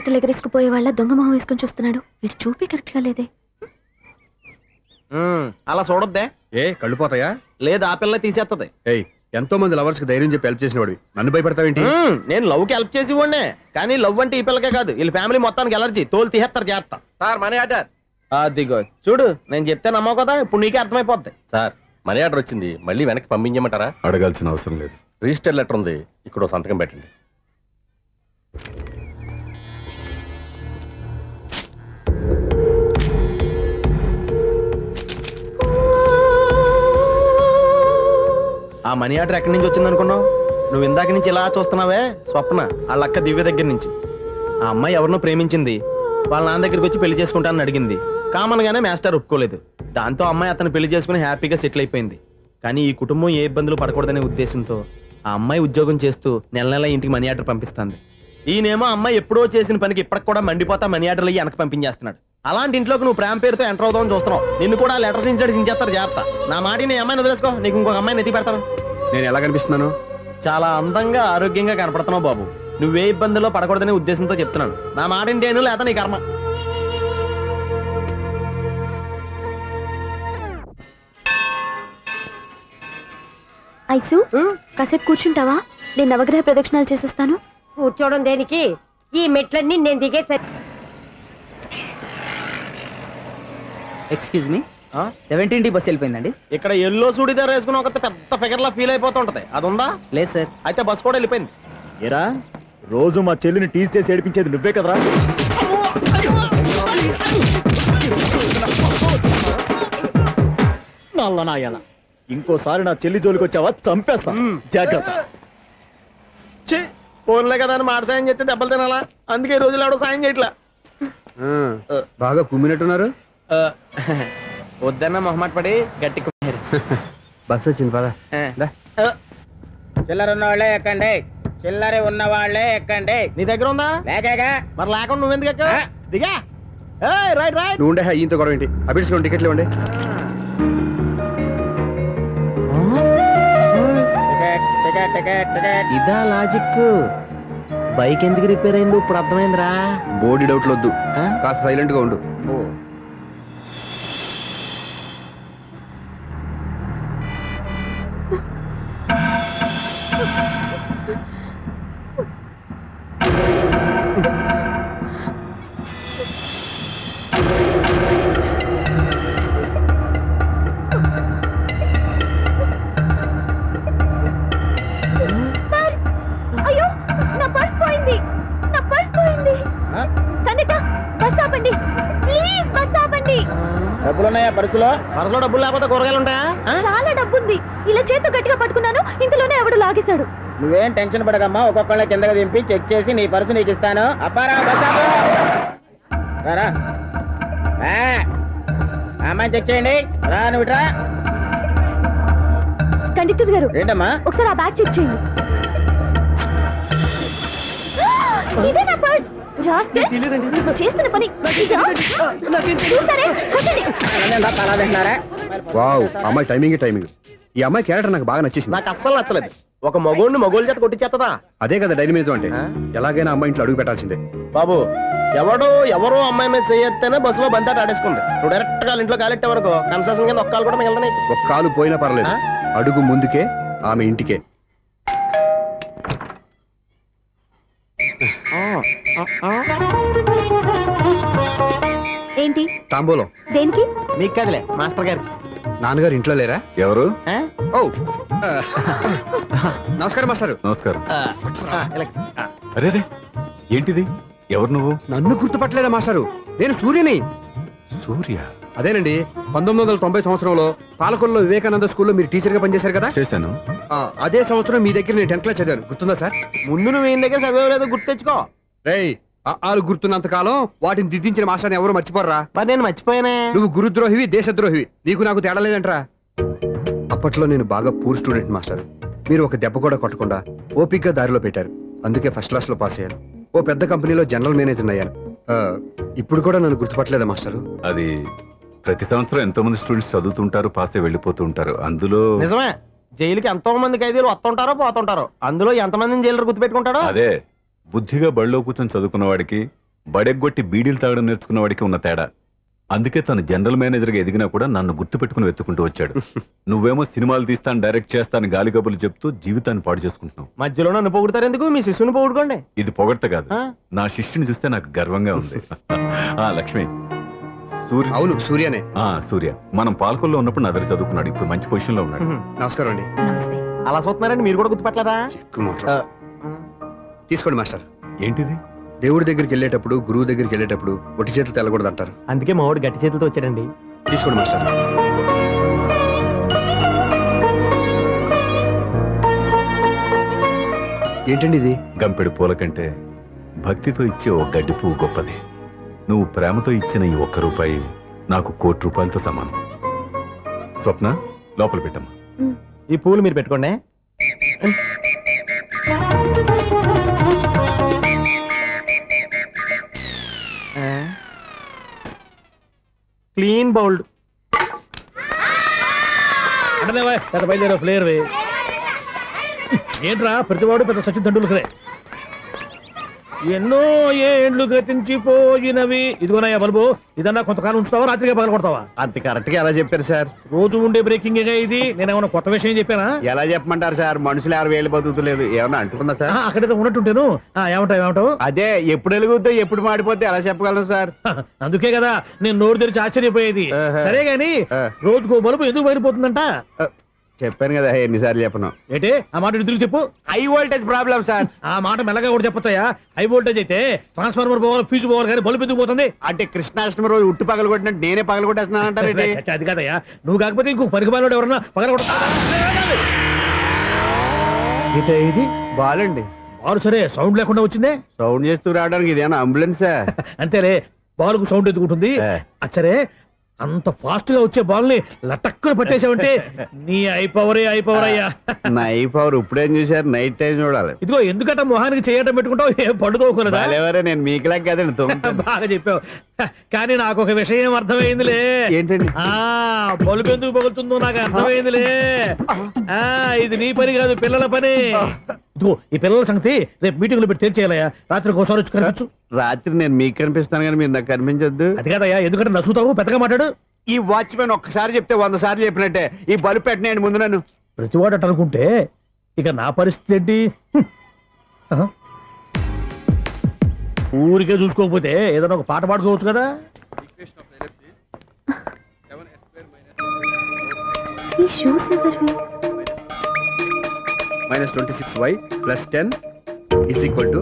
బట్టలు ఎగరేసుకుపోయే వాళ్ళ దొంగ మొహం వేసుకొని చూస్తున్నాడు. వీడు చూపే కరెక్ట్గా లేదే అలా చూడొద్దే. ఏ కళ్ళు పోతాయా? లేదు ఆ పిల్ల తీసేస్తది ఏయ్ ఎంతో మంది లవర్స్కి ధైర్యం చెప్పి హెల్ప్ చేసిన వాడివి నన్ను భయపడతావేంటి? నేను లవ్కి హెల్ప్ చేసి ఇవ్వండి కానీ లవ్ అంటే ఈ పిల్లకే కాదు. వీళ్ళ ఫ్యామిలీ మొత్తానికి ఎలర్జీ. తోలు తీసేస్తారు చేస్తా సార్ మనీ ఆర్డర్. అదిగో చూడు నేను చెప్తే నమ్మవు కదా? ఇప్పుడు నీకే అర్థమైపోద్ది. సార్ మనీ ఆర్డర్ వచ్చింది. మళ్ళీ వెనక్కి పంపించమంటారా? అడగాల్సిన అవసరం లేదు. రిజిస్టర్ లెటర్ ఉంది. ఇక్కడ సంతకం పెట్టండి. ఆ మనీ ఆర్డర్ ఎక్కడి నుంచి వచ్చింది అనుకున్నావు? నువ్వు ఇందాక నుంచి ఇలా చూస్తున్నావే? స్వప్న వాళ్ళ లక్క దివ్య దగ్గర నుంచి. ఆ అమ్మాయి ఎవరినో ప్రేమించింది. వాళ్ళ నాన్న దగ్గరికి వచ్చి పెళ్ళి చేసుకుంటానని అడిగింది. కామన్ గానే మాస్టర్ ఒప్పుకోలేదు. దాంతో అమ్మాయి అతను పెళ్ళి చేసుకుని హ్యాపీగా సెటిల్ అయిపోయింది. కానీ ఈ కుటుంబం ఏ ఇబ్బందులు పడకూడదనే ఉద్దేశంతో ఆ అమ్మాయి ఉద్యోగం చేస్తూ నెల నెల ఇంటికి మనీ ఆర్డర్ పంపిస్తుంది. ఈయనేమో అమ్మాయి ఎప్పుడో చేసిన పనికి ఇప్పటికి కూడా మండిపోతా మనీ ఆర్డర్లు వెనక పంపించేస్తున్నాడు. అలాంటి ఇంట్లోకి నువ్వు ప్రేమ పేరుతో ఎంటర్ అవుదామని చూస్తున్నావు. నిన్ను కూడా లెటర్స్ ఇన్సెట్ సించేస్తారు జాగ్రత్త. నా మాట నీ అమ్మాయిని వదిలేసుకో. నీకు ఇంకొక అమ్మాయిని ఎత్తి పెడతాను. నేను ఎలా కనిపిస్తున్నాను? చాలా అందంగా ఆరోగ్యంగా కనపడుతున్నావు బాబు. నువ్వే ఇబ్బందుల్లో పడకూడదనే ఉద్దేశంతో చెప్తున్నాను. నా మాట ఏంటేను లేదా నీ కర్మ. ఐసు కాసేపు కూర్చుంటావా? నేను నవగ్రహ ప్రదక్షిణాలు చేసేస్తాను. కూర్చోవడం దేనికి? ఈ మెట్లన్నీ నేను దిగేసరి excuse me? Seventeen T bus వెళ్ళిపోయిందండి. ఇక్కడ ఎల్లో చూడిదార్ వేసుకుని ఒక పెద్ద ఫిగర్ లా ఫీల్ అయిపోతుంటది. అది ఉందా లేదు సార్. అయితే బస్ కూడా వెళ్ళిపోయింది. ఏరా రోజు మా చెల్లిని టీస్ చేసి ఏడిపించేది నువ్వే కదరా? నల్ల నాయాల ఇంకోసారి నా చెల్లి జోలికి వచ్చావా? చంపేస్తా. జాగ్రత్త. ఛీ, ఫోన్లే కదా అని మాట సాయం చేస్తే దెబ్బలు తినాలా? అందుకే ఈ రోజులు ఎవడో సాయం చేయట్లా. బాగా కుమ్మినట్టున్నారు? ఆ, వద్దన్న మొహమాట పడి గట్టి. బస్ వచ్చింది పదా. చిల్లర ఉన్న వాళ్ళే ఎక్కండి. చిల్లర ఉన్న వాళ్ళే ఎక్కండి. నీ దగ్గర ఉందా? లేకగా? మరి లేకుండా నువ్వెందుకు ఎక్కావు? దిగా. ఏయ్, రైట్ రైట్. నువ్వు ఉండే ఈయంతో గొడవ ఏంటి? రెండు టికెట్లు ఇవ్వండి. ఇదా లాజిక్ బైక్ ఎందుకు రిపేర్ అయింది ఇప్పుడు అర్థమైందిరా. బోడీ డౌట్లు వద్దు? కాస్త సైలెంట్గా ఉండు. ఆపండి డబ్బులు ఉన్నాయా పర్సులో? పరసలో డబ్బులు లేకపోతే కూరగాయలు ఉంటాయా? చాలా డబ్బుంది. ఇలా చేత్తో గట్టిగా పట్టుకున్నాను ఇంతలోనే ఎవడు లాగేశాడు. నువ్వేం టెన్షన్ పడకమ్మా ఒక్కొక్కళ్ళ కిందకి దింపి చెక్ చేసి నీ పర్సు నీకు ఇస్తాను. అప్పారా. రారా అమ్మాయిని చెక్ చేయండి. రా నువ్వు ఇట్రా కండక్టర్ గారు ఏంటమ్మా? ఒకసారి ఆ బ్యాగ్ చెక్ చేయండి. ఇదే నా పర్స్. చేస్తున్న పని వావ్ అమ్మాయి టైమింగ్ టైమింగ్ ఈ అమ్మాయి క్యారెక్టర్ నాకు బాగా నచ్చేసింది. నాకు అస్సలు నచ్చలేదు. ఒక మగోడిని మగోళ్ళ చేత కొట్టించేస్తుందా అదే కదా డైనమిజం అంటే? ఎలాగైనా అమ్మాయి ఇంట్లో అడుగు పెట్టాల్సిందే. బాబు ఎవడో ఎవరో అమ్మాయి మీద చేయొత్తేనే బస్సులో బంతాట ఆడేసుకుంది. నువ్వు డైరెక్ట్గా ఇంట్లో కాలెట్టే వరకు. కన్సెషన్ కింద ఒక్కలు కూడా మిగలదు నీకు. ఒక కాలు పోయినా పర్లేదు? అడుగు ముందుకే ఆమె ఇంటికే. ఏంటి? తాంబూలం. దేనికి? మీకు కదలే మాస్టర్ గారు. నాన్నగారు ఇంట్లో లేరా? ఎవరు? ఆ? ఓ. నమస్కారం మాస్టారు. నమస్కారం. అరే రే ఏంటిది? ఎవరు నువ్వు? నన్ను గుర్తుపట్టలేదా మాస్టారు? నేను సూర్యని. సూర్య? అదేనండి పంతొమ్మిది వందల తొంభై సంవత్సరంలో పాలకొల్లో వివేకానంద స్కూల్లో మీరు టీచర్గా పనిచేశారు కదా? చేశాను. ఆ, అదే సంవత్సరం మీ దగ్గర నేను టెన్త్ క్లాస్ చదివాను. గుర్తుందా సార్? ముందు నువ్వు ఈయన దగ్గర చదివేలేదు గుర్తు తెచ్చుకో రేయ్ ఆ ఆలు గుర్తున్నంత కాలం వాటిని దిద్దించిన మాస్టర్ని ఎవరు మర్చిపోర్రా? మరి నేను మర్చిపోయానే. నువ్వు గురుద్రోహివి దేశద్రోహివి. నీకు నాకు తేడా లేదంట్రా. అప్పట్లో నేను బాగా పూర్ స్టూడెంట్ మాస్టర్. మీరు ఒక దెబ్బ కూడా కొట్టకుండా ఓపిగ్గా దారిలో పెట్టారు. అందుకే ఫస్ట్ క్లాస్లో పాస్ అయ్యాను. ఓ పెద్ద కంపెనీలో జనరల్ మేనేజర్ అయ్యాను. ఆ, ఇప్పుడు కూడా నన్ను గుర్తుపట్టలేదా మాస్టరు? అది ప్రతి సంవత్సరం ఎంతో మంది స్టూడెంట్స్ చదువుతుంటారు పాస్ అయి వెళ్ళిపోతూ ఉంటారు. అందులో నిజమే. జైలుకి ఎంతో మంది ఖైదీలు వస్తుంటారో పోతుంటారో. అందులో ఎంతమందిని జైలు గుర్తు పెట్టుకుంటాడో? అదే. బుద్ధిగా బడిలో కూర్చొని చదువుకున్న వాడికి బడెగ్గొట్టి బీడీలు తాగడం నేర్చుకున్న వాడికి ఉన్న తేడా. అందుకే తను జనరల్ మేనేజర్గా ఎదిగినా కూడా నన్ను గుర్తుపెట్టుకుని వెతుకుంటూ వచ్చాడు. నువ్వేమో సినిమాలు తీస్తాను డైరెక్ట్ చేస్తాను గాలి కబుర్లు చెప్తూ జీవితాన్ని పాడు చేసుకుంటున్నావు. మధ్యలో నన్ను పొగుడతారు ఎందుకు? మీ శిశువుని పొగుడుకోండి. ఇది పొగడ్త కాదు? నా శిష్యుని చూస్తే నాకు గర్వంగా ఉంది. ఆ లక్ష్మి. సూర్య అవును సూర్యనే. ఆ సూర్య. మనం పాలకొల్లో ఉన్నప్పుడు నా దగ్గర చదువుకున్నాడు. ఇప్పుడు మంచి పొజిషన్లో ఉన్నాడు నమస్కారం అండి. నమస్తే. అలా చూస్తున్నారండి మీరు కూడా గుర్తుపట్టలేదా. తీసుకోండి మాస్టర్. ఏంటిది? దేవుడి దగ్గరికి వెళ్ళేటప్పుడు గురువు దగ్గరికి వెళ్ళేటప్పుడు ఒట్టి చేతులు తెల్లకూడదు అంటారు అందుకే మా వాడు గట్టి చేతులతో వచ్చాడండి. తీసుకోండి మాస్టర్. ఏంటండి ఇది? గంపెడు పూల కంటే భక్తితో ఇచ్చే ఓ గడ్డి పువ్వు గొప్పది. నువ్వు ప్రేమతో ఇచ్చిన ఈ ఒక్క రూపాయి నాకు కోటి రూపాయలతో సమానం స్వప్న లోపల పెట్టమ్మా ఈ పూలు మీరు పెట్టుకోండి క్లీన్ బౌల్డ్ అంటే పెద్ద బయలుదేరే ప్లేయర్ ఏంట్రా ప్రతివాడు పెద్ద సచిన్ తెండూల్కరే ఎన్నో ఏండ్లు గతించిపోయినవి. ఇదిగోనయ్యా బల్బు ఇదన్నా కొంతకాలం ఉంచుతావా రాత్రిగా పగల కొడతావా? అంత కరెక్ట్గా ఎలా చెప్పారు సార్? రోజు ఉండే బ్రేకింగ్ ఇది నేనేమన్నా కొత్త విషయం చెప్పానా? ఎలా చెప్పమంటారు సార్? మనుషులు ఎవరు వేలు బతుకుతలేదు. ఏమన్నా అంటున్నా ఆ, అక్కడేదో ఉన్నట్టుంటేను. ఏమంటావు ఏమంటావు? అదే ఎప్పుడు వెలుగుద్దో ఎప్పుడు మాడిపోతే ఎలా చెప్పగలను సార్? అందుకే కదా నేను నోరు తెరిచి ఆశ్చర్యపోయేది. సరే గాని. రోజుకో బల్బు ఎందుకు బయలుపోతుందంట? చెప్పాను కదా ఎన్నిసార్లు చెప్పను. ఏంటి? ఆ మాట ఎదురు చెప్పు? High voltage problem sir. ఆ మాట మెల్లగా కూడా చెప్పొచ్చాయా హై వోల్టేజ్ అయితే ట్రాన్స్ఫార్మర్ పోవాలి ఫీజు పోవాలి కానీ బల్బు ఎందుకు పోతుంది? అంటే కృష్ణాష్టమి రోజు ఉట్టు పగలు కొట్టినట్టు నేనే పగలు కొట్టేస్తున్నానంటారేంటి చచ్చా, అది కాదయ్యా. నువ్వు కాకపోతే ఇంకొక పనికి బాలోడు ఎవరన్నా పగల ఏంటే ఇది బాలండి. బాలు సరే సౌండ్ లేకుండా వచ్చిందే? సౌండ్ చేస్తూ రావడానికి ఇదేనా అంబులెన్సా? అంతేలే బాలుకు సౌండ్ ఎదుగుంటుంది. అచ్చరే అంత ఫాస్ట్గా వచ్చే బాల్ని లటక్కున పట్టేసావంటే నీ అయిపవరే అయిపవర్ అయ్యా నైఫ్ అవర్ ఇప్పుడేం చూసారు నైట్ టైం చూడాలి. ఇదిగో ఎందుకంటే మొహానికి చేయటం పెట్టుకుంటావు? ఏం పడుకోకూడదా బాలేవరే నేను మీకులా కదండి. బాగా చెప్పావు. కానీ నాకు ఒక విషయం అర్థమైందిలే. ఏంటండి? ఆ బలుపు ఎందుకు పగులుతుందో నాకు అర్థమైందిలే. ఆ. ఇది నీ పని కాదు పిల్లల పని. ఇదిగో ఈ పిల్లల సంగతి రేపు మీటింగ్లో పెట్టి తెలిచేయాలయ్యా. రాత్రి ఒకసారి వచ్చి కనిపించు. రాత్రి నేను మీకు కనిపిస్తాను కానీ మీరు నాకు కనిపించొద్దు. అది కాదయ్యా ఎందుకంటే నసుగుతావు పెద్దగా మాట్లాడు. ఈ వాచ్మెన్ ఒక్కసారి చెప్తే వంద సార్లు చెప్పినట్టే. ఈ బల్బు పెట్టినాయండి ముందు నన్ను. ప్రతివాడు అట్ట అనుకుంటే ఇక నా పరిస్థితి ఏంటి. ఊరికే చూసుకోకపోతే ఏదైనా ఒక పాట పాడుకోవచ్చు కదా? ఈ షూస్ ఎవరివి? Minus twenty six Y plus ten is equal to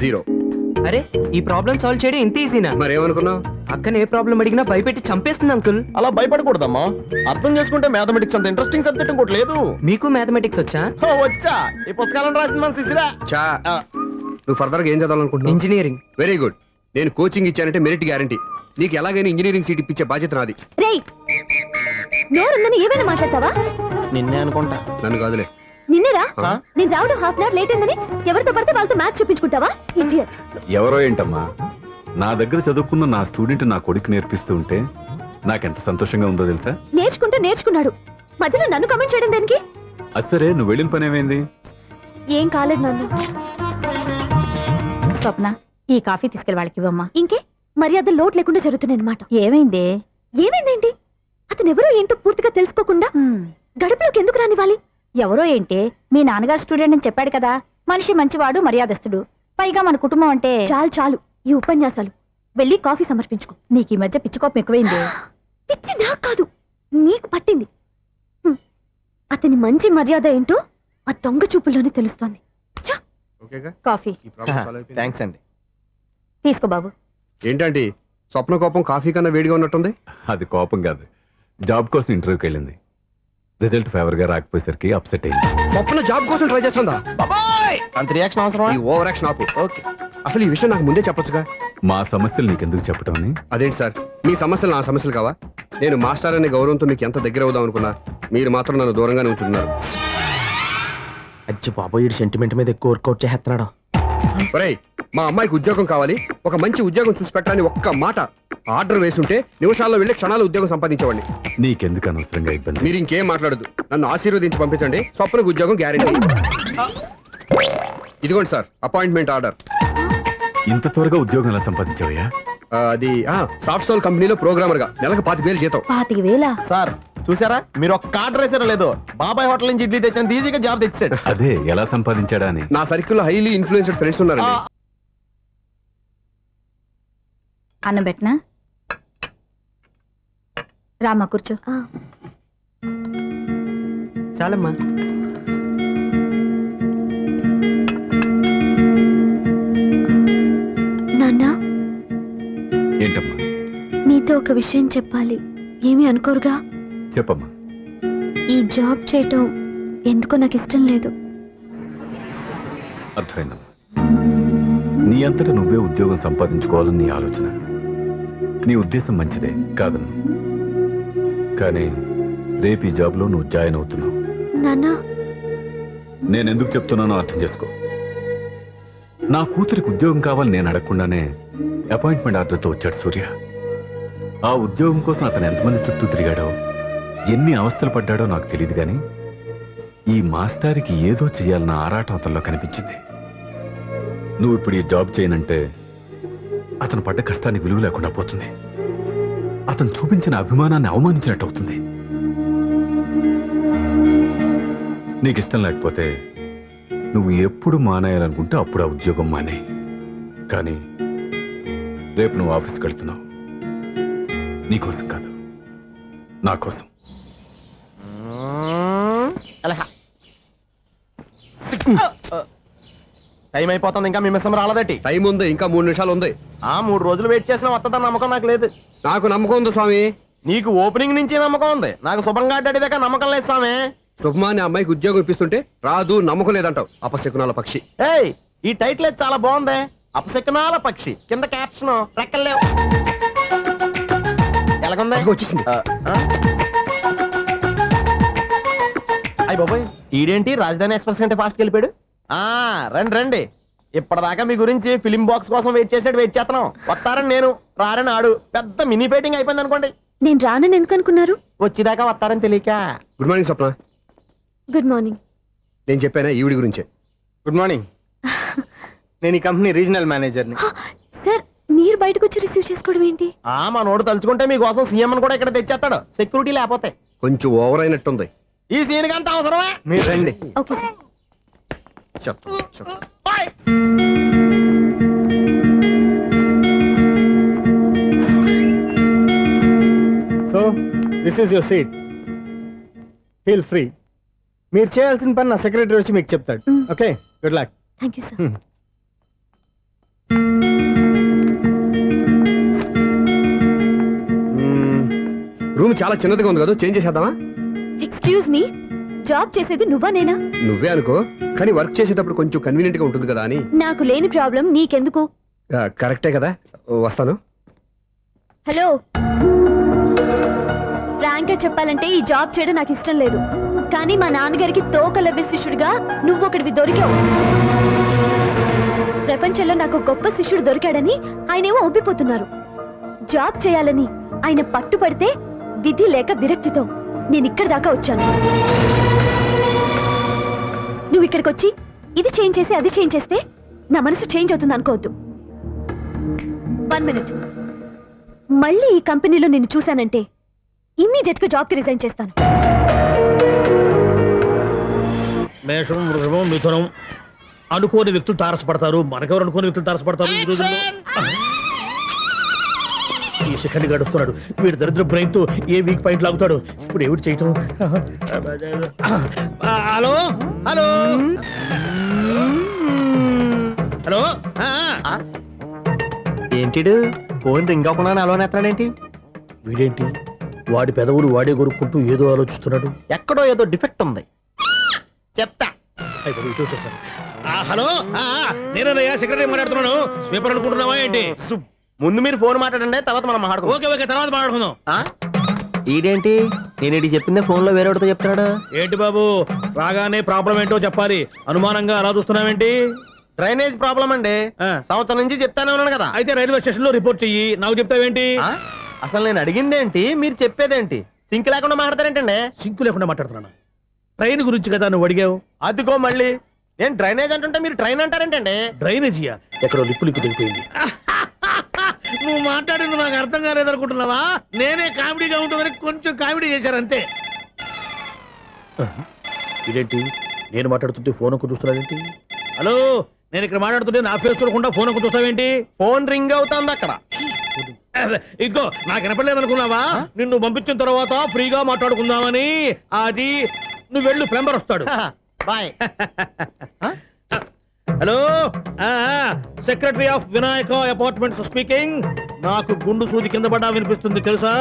zero అరే ఈ ప్రాబ్లం సాల్వ్ చేయడం ఇంత ఈజీనా మరేమనుకున్నావు? అక్కని ఏ ప్రాబ్లం అడిగినా భయపెట్టి చంపేస్తుంది అంకుల్ అలా భయపడకూడదమ్మా. అర్థం చేసుకుంటే మ్యాథమెటిక్స్ అంత ఇంట్రెస్టింగ్ సబ్జెక్ట్ ఇంకోటి లేదు. మీకు మ్యాథమెటిక్స్ వచ్చా? వచ్చా. ఈ పుస్తకాలను రాసింది మన శిశిరా. చా. ఆ. నువ్వు ఫర్దర్గా ఏం చదవాలనుకుంటున్నావు? ఇంజనీరింగ్ వెరీ గుడ్ నేను కోచింగ్ ఇచ్చానంటే మెరిట్ గ్యారంటీ నీకు ఎలాగైనా ఇంజనీరింగ్ సీట్ ఇప్పించే బాధ్యత నాది. రేయ్ నోరుందని ఏమైనా మాట్లాడతావా? నిన్నే అనుకుంటా. నన్ను కాదులే. నిన్నేరా? నేను రావడం హాఫ్ అన్ అవర్ లేట్ అయిందని ఎవరితో పడితే వాళ్ళతో మ్యాచ్ చూపించుకుంటావా? ఇడియట్ ఎవరో ఏంటమ్మా? నా దగ్గర చదువుకున్న నా స్టూడెంట్ నా కొడుకు నేర్పిస్తూ ఉంటే నాకెంత సంతోషంగా ఉందో తెలుసా? నేర్చుకుంటే నేర్చుకున్నాడు. మధ్యలో నన్ను కమెంట్ చేయడం దానికి? అది సరే నువ్వు వెళ్ళిన పని ఏమైంది? ఏం కాలేదు నాన్న. స్వప్న ఈ కాఫీ తీసుకెళ్ళి వాళ్ళకి ఇవ్వమ్మా. ఇంకే? మర్యాద లోటు లేకుండా జరుగుతున్నాయి అనమాట ఏమైంది? ఏమైందేంటి? అతను ఎవరో ఏంటో పూర్తిగా తెలుసుకోకుండా గడపలోకి ఎందుకు రానివ్వాలి? ఎవరో ఏంటి మీ నాన్నగారు స్టూడెంట్ అని చెప్పాడు కదా. మనిషి మంచివాడు మర్యాదస్తుడు. పైగా మన కుటుంబం అంటే చాలు చాలు. ఈ ఉపన్యాసాలు. వెళ్ళి కాఫీ సమర్పించుకో. నీకు ఈ మధ్య పిచ్చుకోపం ఎక్కువైంది. పిచ్చి నాకు కాదు. నీకు పట్టింది. హ్మ్. అతని మంచి మర్యాద ఏంటో ఆ దొంగ చూపుల్లోనే తెలుస్తోంది. ఓకేగా? కాఫీ. ఈ ప్రాబ్లం సాల్వ్ అయిపోయింది. థ్యాంక్స్ అండి. తీసుకో బాబు. ఏంటంటే స్వప్న కోపం కాఫీ కన్నా వేడిగా ఉన్నట్టుంది? అది కోపం కాదు. జాబ్ కోసం ఇంటర్వ్యూకి వెళ్ళింది. రిజల్ట్ ఫేవర్గా రాకపోయేసరికి అప్సెట్ అయింది. స్వప్న జాబ్ కోసం ట్రై చేస్తుందా? బాబాయ్! అంత రియాక్షన్ అవసరమా? ఈ ఓవర్ యాక్షన్ ఆపు. ఓకే. అసలు ఈ విషయం నాకు ముందే చెప్పొచ్చుగా? మా సమస్యలు నీకెందుకు చెప్పటం అని? అదేంటి సార్? మీ సమస్యలు నా సమస్యలు కావా? నేను మాస్టర్ అనే గౌరవంతో మీకు ఎంత దగ్గర అవుదాం అనుకున్నా మీరు మాత్రం నన్ను దూరంగానే ఉంచుతున్నారు. అచ్చి బాబోయ్ ఈ సెంటిమెంట్ మీద ఎక్కువ వర్కౌట్ చేస్తున్నాడు ఒరేయ్ మా అమ్మాయికి ఉద్యోగం కావాలి ఒక మంచి ఉద్యోగం చూసి పెట్టాలని ఒక్క మాట ఆర్డర్ వేసుంటే నిమిషాల్లో వెళ్ళి క్షణాలు ఉద్యోగం సంపాదించేవాడిని. నీకెందుకు అనవసరంగా ఇబ్బంది? మీరు ఇంకేం మాట్లాడదు. నన్ను ఆశీర్వదించి పంపించండి. స్వప్నకు ఉద్యోగం గ్యారెంటీ ఇదిగోండి సార్ అపాయింట్మెంట్ ఆర్డర్ ఇంత త్వరగా ఉద్యోగం ఎలా సంపాదించావయ్యా? ఆ, అది సాఫ్ట్ స్టోల్ కంపెనీలో ప్రోగ్రామర్గా నెలకు పాతి వేలు జీతం. పాతిక వేల? సార్ చూసారా? మీరు ఒక్క ఆర్డర్ వేసారో లేదో. బాబాయ్ హోటల్ నుంచి ఇడ్లీ తెచ్చాను. ఈజీగా జాబ్ తెచ్చాడు అదే ఎలా సంపాదించాడా అని. నా సర్కిల్లో హైలీ ఇన్ఫ్లుయెన్స్డ్ ఫ్రెండ్స్ ఉన్నారండి. అన్నం పెట్టనా? రామా కూర్చో. చాలమ్మా. నాన్న ఏంటమ్మా? నీతో ఒక విషయం చెప్పాలి. ఏమీ అనుకోరుగా? చెప్పమ్మా. ఈ జాబ్ చేయటం ఎందుకో నాకు ఇష్టం లేదు. అర్థమైందమ్మా. నీ అంతటా నువ్వే ఉద్యోగం సంపాదించుకోవాలని నీ ఆలోచన. నీ ఉద్దేశం మంచిదే కాదను కానీ రేపు ఈ జాబ్లో నువ్వు జాయిన్ అవుతున్నావు. నేను ఎందుకు చెప్తున్నానో అర్థం చేసుకో. నా కూతురికి ఉద్యోగం కావాలని నేను అడగకుండానే అపాయింట్మెంట్ ఆర్డర్తో వచ్చాడు సూర్య. ఆ ఉద్యోగం కోసం అతను ఎంతమంది చుట్టూ తిరిగాడో ఎన్ని అవస్థలు పడ్డాడో నాకు తెలియదు కానీ ఈ మాస్టారికి ఏదో చేయాలన్న ఆరాటం అతనిలో కనిపించింది. నువ్వు ఇప్పుడు ఈ జాబ్ చేయనంటే అతను పడ్డ కష్టానికి విలువ లేకుండా పోతుంది. అతను చూపించిన అభిమానాన్ని అవమానించినట్టు అవుతుంది నీకు ఇష్టం లేకపోతే నువ్వు ఎప్పుడు మానేయాలనుకుంటే అప్పుడు ఆ ఉద్యోగం మానే. కానీ రేపు నువ్వు ఆఫీస్కి వెళ్తున్నావు. నీకోసం కాదు నా కోసం. టైం అయిపోతుంది ఇంకా మీ మిస్సం రాలేదటి? టైం ఉంది ఇంకా మూడు నిమిషాలు ఉంది. ఆ మూడు రోజులు వెయిట్ చేసిన వస్తుందని నమ్మకం నాకు లేదు. నాకు నమ్మకం ఉంది స్వామి. నీకు ఓపెనింగ్ నుంచి నమ్మకం ఉంది. నాకు శుభంగా అడ్డాడిదాకా నమ్మకం లేదు సామే శుభమా అనే అమ్మాయికి ఉద్యోగం ఇప్పిస్తుంటే రాదు నమ్మకం లేదంటావు. అపశకునాల పక్షి. ఏయ్ ఈ టైటిల్ చాలా బాగుంది. అపశకునాల పక్షి. కింద క్యాప్షన్ రెక్కలేవు ఎలాగుంది? వచ్చేసింది. బాబోయ్ ఈడేంటి? రాజధాని ఎక్స్ప్రెస్ కంటే ఫాస్ట్ వెళ్ళిపోయాడు? ఆ రండి రండి. ఇప్పటిదాకా మీ గురించి ఫిలిం బాక్స్ కోసం వెయిట్ చేసినట్టు వెయిట్ చేస్తున్నాం. వస్తారని నేను రారని ఆడు పెద్ద మినీ ఫైటింగ్ అయిపోయింది అనుకోండి. నేను రానని ఎందుకు అనుకున్నారు? వచ్చేదాకా వస్తారని తెలియక. Good morning Swapna. Good morning నేను చెప్పానా ఈవిడి గురించే? గుడ్ మార్నింగ్ నేను ఈ కంపెనీ రీజనల్ మేనేజర్ని. సార్ మీరు బయటకు వచ్చి రిసీవ్ చేసుకోవడం ఏంటి? ఆ మా నోడు తలుచుకుంటే మీకోసం సీఎం కూడా ఇక్కడ తెచ్చేస్తాడు. సెక్యూరిటీ లేకపోతే. కొంచెం ఓవర్ అయినట్టుంది. ఈ సీన్ కంత అవసరమా? మీరు రండి. Okay sir. చెప్తా చెప్తా. So this is your seat feel free మీరు చేయాల్సిన పని నా సెక్రటరీ వచ్చి మీకు చెప్తాడు. Okay good luck thank you sir. Room చాలా చిన్నదిగా ఉంది కదా చేంజ్ చేసేద్దామా? ఎక్స్క్యూజ్ మీ జాబ్ చేసేది నువ్వా నేనా? నువ్వే అనుకో. కానీ వర్క్ చేసేటప్పుడు కొంచెం కన్వీనియంట్గా ఉంటుంది కదా అని. నాకు లేని ప్రాబ్లం నీకెందుకు? ఆ, కరెక్టే కదా. వస్తాను. హలో. ఫ్రాంక్గా చెప్పాలంటే ఈ జాబ్ చేయడం నాకు ఇష్టం లేదు. కానీ మా నాన్నగారికి తోకలవ్వే శిష్యుడిగా నువ్వు ఒకటివి దొరికావు. ప్రపంచంలో నాకు గొప్ప శిష్యుడు దొరికాడని ఆయనేమో ఒప్పిపోతున్నారు. జాబ్ చేయాలని ఆయన పట్టుపడితే విధి లేక విరక్తితో నేను ఇక్కడి దాకా వచ్చాను. నువ్వు ఇక్కడికి వచ్చి ఇది చేంజ్ చేసి అది చేంజ్ చేస్తే నా మనసు చేంజ్ అవుతుంది అనుకోవద్దు. వన్ మినిట్ మళ్ళీ ఈ కంపెనీలో నేను చూశానంటే ఇమ్మీడియట్గా జాబ్కి రిజైన్ చేస్తాను. మేషం వృషభం మిథునం అనుకోని వ్యక్తులు తారసపడతారు. మనకెవరు అనుకోని వ్యక్తులు తారసపడతారు ఈ రోజుల్లో? ఈ శిఖండి గడుస్తున్నాడు వీడు దరిద్ర బ్రెయిన్తో ఏ వీక్ పాయింట్ లాగుతాడు? ఇప్పుడు ఏమిటి చేయటం? హలో? హలో? హలో. ఏంటిడు ఫోన్ రింగ్ అవ్వకుండా అలవనేస్తాడేంటి వీడేంటి? వాడి పెదవులు వాడే కొరుక్కుంటూ ఏదో ఆలోచిస్తున్నాడు. ఎక్కడో ఏదో డిఫెక్ట్ ఉంది. చెప్తా. హలో? నేనన్నయ్యా సెక్రటరీ మాట్లాడుతున్నాను. స్వీపర్ అనుకుంటున్నావా ఏంటి? ముందు మీరు ఫోన్ మాట్లాడండి తర్వాత మనం మాట్లాడుకో ఓకే ఓకే తర్వాత మాట్లాడుకుందాం. ఈడేంటి? నేను ఇది చెప్పిందే ఫోన్లో వేరేవాడితో చెప్తున్నాడు. ఏంటి బాబు? రాగానే ప్రాబ్లం ఏంటో చెప్పాలి. అనుమానంగా అలా చూస్తున్నావేంటి? డ్రైనేజ్ ప్రాబ్లం అండి. ఆ. సంవత్సరం నుంచి చెప్తానే ఉన్నాను కదా. అయితే రైల్వే స్టేషన్లో రిపోర్ట్ చెయ్యి. నాకు చెప్తావేంటి? ఆ? అసలు నేను అడిగిందేంటి? మీరు చెప్పేదేంటి? సింక్ లేకుండా మాట్లాడతారేంటండి? సింకు లేకుండా మాట్లాడుతున్నాను? ట్రైన్ గురించి కదా నువ్వు అడిగావు. అదిగో మళ్ళీ. నేను డ్రైనేజ్ అంటుంటే మీరు ట్రైన్ అంటారేంటండి? డ్రైనేజీయా? ఎక్కడో లిప్పు లిప్పు దిగిపోయింది నువ్వు మాట్లాడింది నాకు అర్థం కాలేదనుకుంటున్నావా? నేనే కామెడీగా ఉంటుందని కొంచెం కామెడీ చేశారు అంతే. ఇదేంటి? నేను మాట్లాడుతుంటే ఫోన్ ఒక్క చూస్తున్నాడేంటి హలో నేను ఇక్కడ మాట్లాడుతుంటే నా ఫేస్ చూడకుండా ఫోన్ ఒక్క చూస్తావేంటి? ఫోన్ రింగ్ అవుతుంది అక్కడ. ఇదిగో నాకు వినపడలేదు అనుకున్నావా నిన్ను పంపించిన తర్వాత ఫ్రీగా మాట్లాడుకుందామని అది నువ్వు వెళ్ళు ప్లంబర్ వస్తాడు. Bye. Hello secretary of Vinayaka apartments speaking నాకు గుండు సూది కింద పడ్డా వినిపిస్తుంది తెలుసా?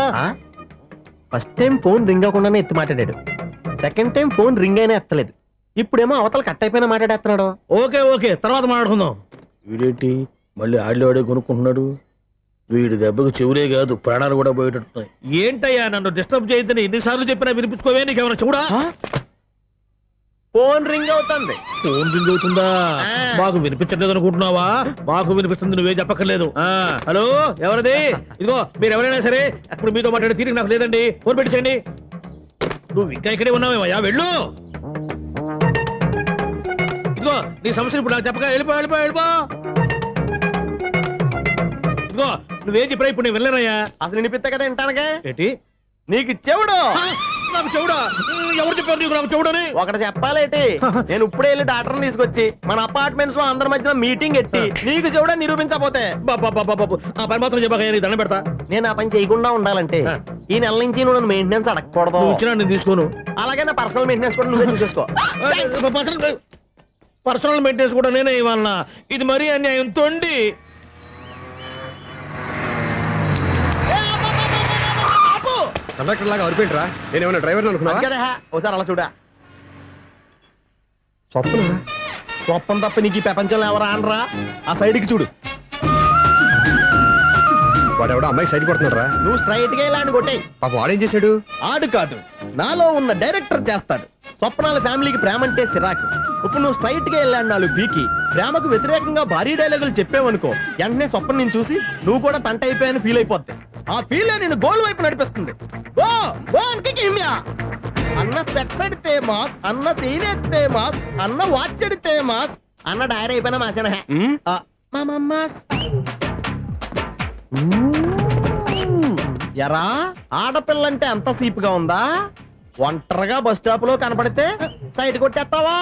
ఫస్ట్ టైం ఫోన్ రింగ్ అవ్వకుండానే ఎత్తి మాట్లాడాడు. సెకండ్ టైం ఫోన్ రింగ్ అయినా ఎత్తలేదు. ఇప్పుడేమో అవతల కట్ అయిపోయినా మాట్లాడేస్తున్నాడు. Okay okay. తర్వాత మాట్లాడుకుందాం. వీడేంటి? మళ్ళీ ఆడిలో ఆడే కొనుక్కుంటున్నాడు? వీడి దెబ్బకు చెవులే కాదు ప్రాణాలు కూడా పోయేటట్టున్నాయి. ఏంటయ్యా నన్ను డిస్టర్బ్ చేయొద్దని ఎన్నిసార్లు చెప్పినా వినిపించుకోవే? నీకేమైనా చూడా ఫోన్ రింగ్ అవుతుంది. ఫోన్ రింగ్ అవుతుందా? మాకు వినిపించట్లేదు అనుకుంటున్నావా? మాకు వినిపిస్తుంది నువ్వే చెప్పక్కర్లేదు. హలో ఎవరిది? ఇదిగో మీరు ఎవరైనా సరే ఇప్పుడు మీతో మాట్లాడే తీరిక నాకు లేదండి. ఫోన్ పెట్టేసేయండి. నువ్వు ఇంకా ఇక్కడే ఉన్నావేమయ్యా? వెళ్ళు! ఇదిగో నీ సమస్యలు ఇప్పుడు నాకు చెప్పక వెళ్ళిపో వెళ్ళిపో వెళ్ళిపో! ఇదిగో నువ్వేం చెప్పరా ఇప్పుడు నేను వెళ్ళానయ్యా అసలు వినిపిస్తే కదా వింటానగా ఏంటి? నీకు చెవుడు నాకు చెవుడా ఎవరు చెప్పారు నీకు నాకు చెవుడని ఒకటి చెప్పాలేటి? నేను ఇప్పుడే వెళ్ళి డాక్టర్ని తీసుకొచ్చి మన అపార్ట్మెంట్స్లో అందరి మధ్యన మీటింగ్ ఎట్టి నీకు చెవుడని నిరూపించకపోతే. బాబా బాబా బాబు ఆ పని మాత్రం చెప్పక నీ దండం పెడతా. నేను ఆ పని చేయకుండా ఉండాలంటే. ఈ నెల నుంచి నువ్వు నన్ను మెయింటెనెన్స్ అడగకూడదు. ఇచ్చినా నేను తీసుకోను. అలాగే నా పర్సనల్ మెయింటెనెన్స్ కూడా నువ్వే చూసేసుకో. పర్సనల్ మెయింటెనెన్స్ కూడా నేనే ఇవ్వాలన్నా. ఇది మరీ అన్యాయం. తొండి. కండక్టర్ లాగా అరిపోయింట్రా నేను ఏమైనా డ్రైవర్ అనుకున్నా కదా ఒకసారి అలా చూడా. స్వప్న స్వప్నం తప్ప నీకు ఈ ప్రపంచంలో ఎవరు ఆనరా? ఆ సైడ్కి చూడు. వాడు ఎవడో అమ్మాయికి సైడ్ కొడుతున్నాడు రా నువ్వు స్ట్రైట్గా ఇలాంటి కొట్టాయి పాప వాడేం చేశాడు? ఆడు కాదు నాలో ఉన్న డైరెక్టర్ చేస్తాడు. స్వప్నాల ఫ్యామిలీకి ప్రేమ అంటే సిరాకు. ఇప్పుడు నువ్వు స్ట్రైట్గా వెళ్ళాడు నాలుగు బీకి. ప్రేమకు వ్యతిరేకంగా భారీ డైలాగులు చెప్పావనుకో వెంటనే స్వప్న నేను చూసి నువ్వు కూడా తంట అయిపోయాను ఫీల్ అయిపోద్ది. ఆ ఫీల్ నేను గోల్ వైపు నడిపిస్తుంది. గో గో అన్న స్పెట్స్ ఎడితే మాస్ అన్న సీన్ ఎత్తే మాస్ అన్న వాచ్ ఎడితే మాస్ అన్న డైరీ అయిపోయినా మాసేన మాస్. ఎరా ఆడపిల్లంటే అంత సీపుగా ఉందా? ఒంటరిగా బస్ స్టాప్లో కనపడితే సైడ్ కొట్టేస్తావా?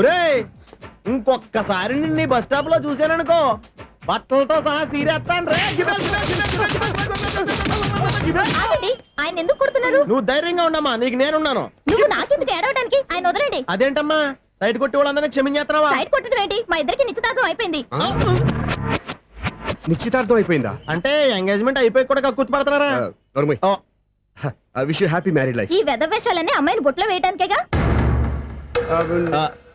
ఒరేయ్ ఇంకొక్కసారి నిన్ను బస్ స్టాప్లో చూశాననుకో బట్టలతో సహా సీరేస్తాను రే. ఆగండి ఆయన ఎందుకు కొడుతున్నారు? నువ్వు ధైర్యంగా ఉండమ్మా నీకు నేనున్నాను. నువ్వు నాకెందుకు ఏడవడానికి? ఆయన వదలండి. అదేంటమ్మా సైడ్ కొట్టి వాళ్ళందరినీ క్షమించేస్తున్నావా? సైడ్ కొట్టడం ఏంటి? మా ఇద్దరికి నిశ్చితార్థం అయిపోయింది. నిశ్చితార్థం అయిపోయిందా? అంటే ఎంగేజ్మెంట్ అయిపోయి కూడా కక్కుర్తి పడుతున్నారా? ఓ, విష్ హ్యాపీ మ్యారీడ్ లైఫ్ ఈ వెద వేషాలన్నీ అమ్మాయిని బుట్లో వేయడానికేగా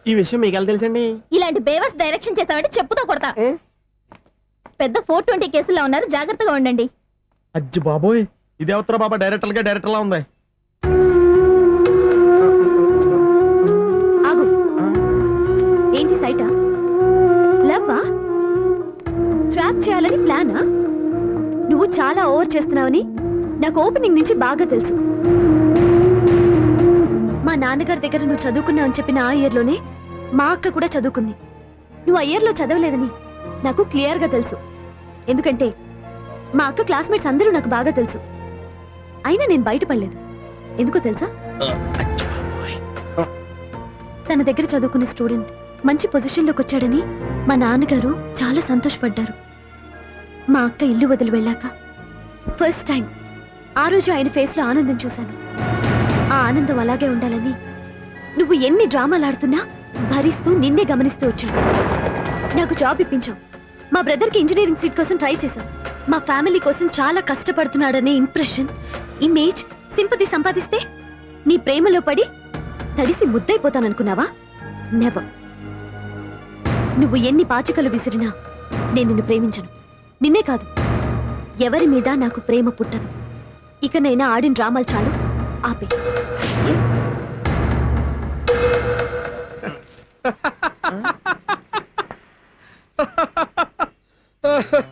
ఈ విషయం మీకు ఎలా తెలుసండి? ఇలాంటి బేవస్ డైరెక్షన్ చేసావంటే చెప్పుతో కొడతా. పెద్ద ఫోర్ ట్వంటీ కేసుల్లో ఉన్నారు జాగ్రత్తగా ఉండండి. అజ్జి బాబోయ్ ఇది ఎవరు బాబా? డైరెక్టర్గా డైరెక్టర్ లా ఉంది. ఆగు. ఏంటి సైటా? లవ్వా? ట్రాప్ చేయాలని ప్లానా? నువ్వు చాలా ఓవర్ చేస్తున్నావని? నాకు ఓపెనింగ్ నుంచి బాగా తెలుసు. మా నాన్నగారి దగ్గర నువ్వు చదువుకున్నావని చెప్పిన ఆ ఇయర్లోనే మా అక్క కూడా చదువుకుంది. నువ్వు ఆ ఇయర్లో చదవలేదని నాకు క్లియర్గా తెలుసు. ఎందుకంటే మా అక్క క్లాస్మేట్స్ అందరూ నాకు బాగా తెలుసు. అయినా నేను బయటపడలేదు. ఎందుకో తెలుసా? తన దగ్గర చదువుకున్న స్టూడెంట్ మంచి పొజిషన్లోకి వచ్చాడని మా నాన్నగారు చాలా సంతోషపడ్డారు. మా అక్క ఇల్లు వదిలి వెళ్ళాక ఫస్ట్ టైం ఆ రోజు ఆయన ఫేస్లో ఆనందం చూశాను. ఆ ఆనందం అలాగే ఉండాలని నువ్వు ఎన్ని డ్రామాలు ఆడుతున్నా భరిస్తూ నిన్నే గమనిస్తూ వచ్చాను నాకు జాబ్ ఇప్పించావు. మా బ్రదర్కి ఇంజనీరింగ్ సీట్ కోసం ట్రై చేశాం మా ఫ్యామిలీ కోసం చాలా కష్టపడుతున్నాడనే ఇంప్రెషన్ ఇమేజ్ సింపతి సంపాదిస్తే నీ ప్రేమలో పడి తడిసి ముద్దైపోతాననుకున్నావా? నెవర్ నువ్వు ఎన్ని పాచికలు విసిరినా నేను నిన్ను ప్రేమించను. నిన్నే కాదు ఎవరి మీద నాకు ప్రేమ పుట్టదు. ఇకనైనా ఆడిన డ్రామాలు చాలు. ఆపే.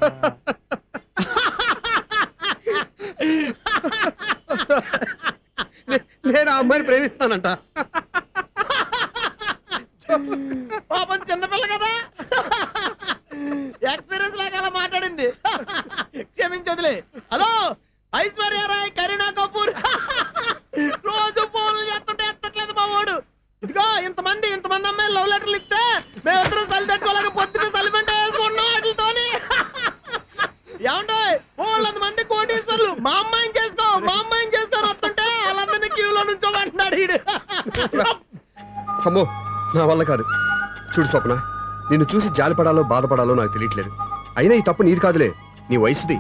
లవ్ లెటర్లు ఇస్తే మేమిద్దరం చలి తట్టుకోలేక పొద్దున చలిపెంట వేసుకుంటున్నాం వాటితోని. ఏమంటే వాళ్ళంత మంది కోటీశ్వర్లు మా అమ్మాయిని చేసుకో మా అమ్మాయిని చేసుకొని వస్తుంటే వాళ్ళందరినీ క్యూలో నుంచోమంటున్నాడు వీడు అమ్మో నా వల్ల కాదు. చూడు స్వప్న నిన్ను చూసి జాలిపడాలో బాధపడాలో నాకు తెలియట్లేదు. అయినా ఈ తప్పు నీది కాదులే నీ వయసుది.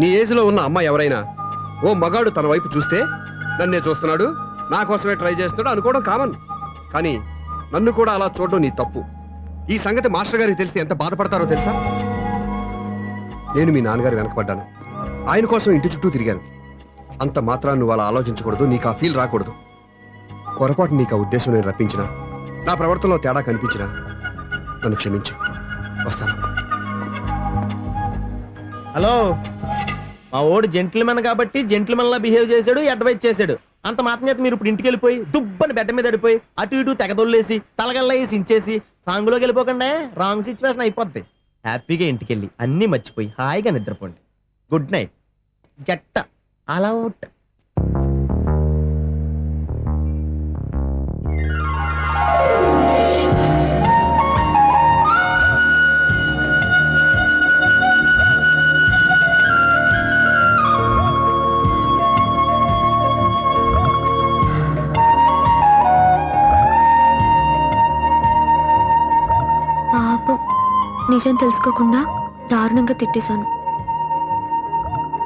నీ ఏజ్లో ఉన్న అమ్మాయి ఎవరైనా ఓ మగాడు తన వైపు చూస్తే నన్నే చూస్తున్నాడు నా కోసమే ట్రై చేస్తున్నాడు అనుకోవడం కామన్. కానీ నన్ను కూడా అలా చూడడం నీ తప్పు. ఈ సంగతి మాస్టర్ గారికి తెలిసి ఎంత బాధపడతారో తెలుసా? నేను మీ నాన్నగారు వెనకపడ్డాను ఆయన కోసం ఇంటి చుట్టూ తిరిగాను. అంత మాత్రాన్ని నువ్వు అలా ఆలోచించకూడదు నీకు ఆ ఫీల్ రాకూడదు. పొరపాటు నీకు ఆ ఉద్దేశం నేను రప్పించిన నా ప్రవర్తనలో తేడా కనిపించిన నన్ను క్షమించు. వస్తాను. హలో మా ఓడు జెంట్లమెన్ కాబట్టి జెంట్లమెన్లా బిహేవ్ చేశాడు అడ్వైజ్ చేశాడు. అంత మాత్రం మీరు ఇప్పుడు ఇంటికి వెళ్ళిపోయి దుబ్బని బెడ్ మీద అడిపోయి అటు ఇటు తెగదొల్లేసి తలగల్లా వేసి ఇంచేసి సాంగులోకి వెళ్ళిపోకుండా. రాంగ్ సిచ్యువేషన్ అయిపోద్ది. హ్యాపీగా ఇంటికి వెళ్ళి అన్నీ మర్చిపోయి హాయిగా నిద్రపోండి. Good night జట్ట. అలా నిజం తెలుసుకోకుండా దారుణంగా తిట్టేశాను.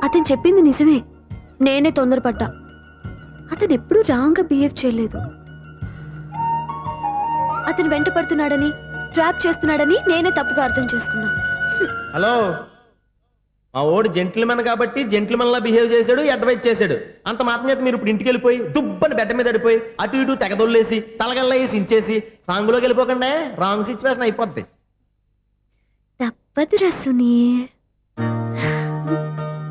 అతను చెప్పింది నిజమే. నేనే తొందరపడ్డా. అతను ఎప్పుడూ రాంగ్గా బిహేవ్ చేయలేదు. అతను వెంట పడుతున్నాడని ట్రాప్ చేస్తున్నాడని నేనే తప్పుగా అర్థం చేసుకున్నా. హలో. మా ఓడు జెంట్మెన్ కాబట్టి జెంట్మెన్ లా బిహేవ్ చేశాడు అడ్వైజ్ చేశాడు. అంత మాత్రం చేత మీరు ఇప్పుడు ఇంటికి వెళ్ళిపోయి దుబ్బని బెడ్ మీద అడిపోయి అటు ఇటు తెగదొల్లేసి తలగల్లా వేసి ఇంచేసి సాంగులోకి వెళ్ళిపోకుండా రాంగ్ సిచ్యువేషన్ అయిపోద్ది. తప్పదురా సునీల్.